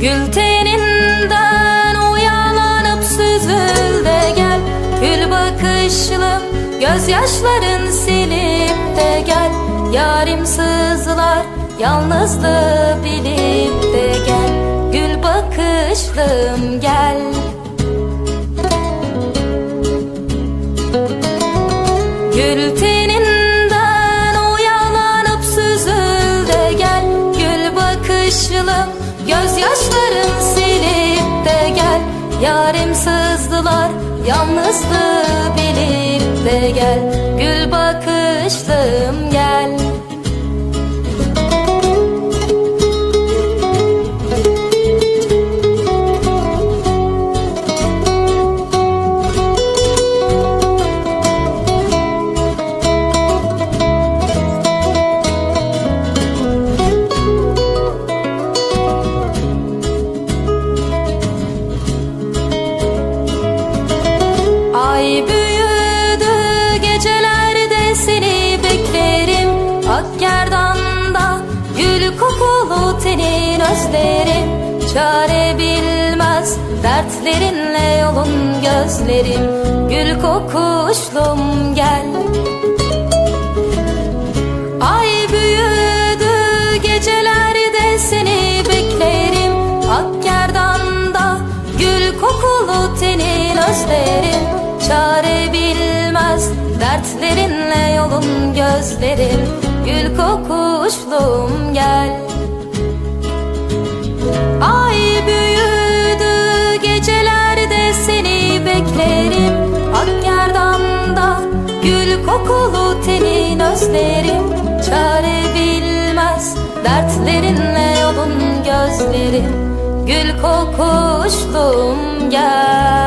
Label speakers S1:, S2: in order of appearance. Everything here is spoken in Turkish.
S1: Gül teninden uyanıp süzül de gel. Gül bakışlı gözyaşların silip de gel. Yarim sızlar yalnızlığı bilip de gel. Gül bakışlım gel. Gül teninden Yarim sızdılar yalnızlığı bilip de gel. Gül bakışlım seni beklerim. Ak gerdanda gül kokulu tenin özlerim. Çare bilmez dertlerinle yolun gözlerim. Gül kokuşlum gel. Ay büyüdü gecelerde seni beklerim. Ak gerdanda gül kokulu tenin özlerim dertlerinle yolun gözlerim Gül kokuşlum gel. Ay büyüdü gecelerde seni beklerim. Ak gerdanda gül kokulu tenin özlerim. Çare bilmez dertlerinle yolun gözlerim Gül kokuşlum gel